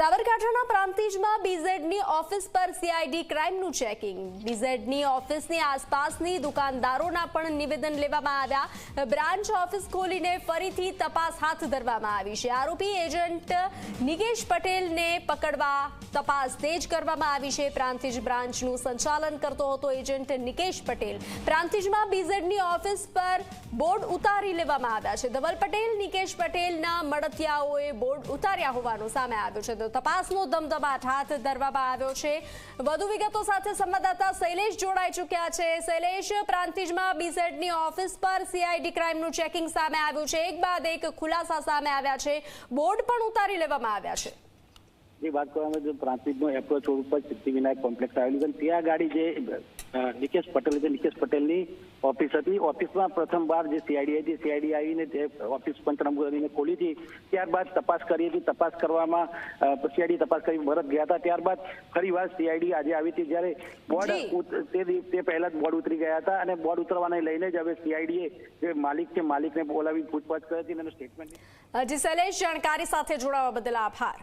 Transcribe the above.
સાબરકાંઠાના પ્રાંતિજમાં બીઝેડની ઓફિસ પર સીઆઈડી ક્રાઇમનું ચેકિંગ. બીઝેડની ઓફિસની આસપાસની દુકાનદારોના પણ નિવેદન લેવામાં આવ્યા. બ્રાન્ચ ઓફિસ ખોલીને ફરીથી તપાસ હાથ ધરવામાં આવી છે. આરોપી એજન્ટ નિકેશ પટેલને પકડવા તપાસ તેજ કરવામાં આવી છે. પ્રાંતિજ બ્રાન્ચનું સંચાલન કરતો હતો એજન્ટ નિકેશ પટેલ. પ્રાંતિજમાં બીઝેડની ઓફિસ પર બોર્ડ ઉતારી લેવામાં આવ્યા છે. ધવલ પટેલ, નિકેશ પટેલના મળતિયાઓએ બોર્ડ ઉતાર્યા હોવાનું સામે આવ્યું છે. તપાસનો ધમધમાટ હાથ ધરવામાં આવ્યો છે. વધુ વિગતો સાથે સંવાદદાતા શૈલેષ જોડાઈ ચૂક્યા છે. શૈલેષ, પ્રાંતિજમાં બીઝેડની ઓફિસ પર સીઆઈડી ક્રાઇમનું ચેકિંગ સામે આવ્યું છે. એક બાદ એક ખુલાસા સામે આવ્યા છે. બોર્ડ પણ ઉતારી લેવામાં આવ્યા છે. જે વાત કરવામાં તો પ્રાંતિજનો એપ્રોચ રોડ ઉપર સિદ્ધિવિનાયક કોમ્પ્લેક્સ આવેલું છે ત્યાં ગાડી જે નિકેશ પટેલ છે નિકેશ પટેલની ઓફિસ હતી. ઓફિસમાં પ્રથમ વાર જે સીઆઈડી હતી સીઆઈડી આવીને તે ઓફિસ પંચનામું કરીને ખોલી હતી. ત્યારબાદ તપાસ કરી હતી. તપાસ કરવામાં સીઆઈડી તપાસ કરી ભરત ગયા હતા. ત્યારબાદ ફરી વાર સીઆઈડી આજે આવી હતી. જ્યારે બોર્ડ તે તે પહેલા જ બોર્ડ ઉતરી ગયા હતા અને બોર્ડ ઉતરવાને લઈને જ હવે સીઆઈડીએ જે માલિક છે માલિકને બોલાવી પૂછપરછ કરી હતી અને સ્ટેટમેન્ટ જી શૈલેષ જાણકારી સાથે જોડાવા બદલ આભાર.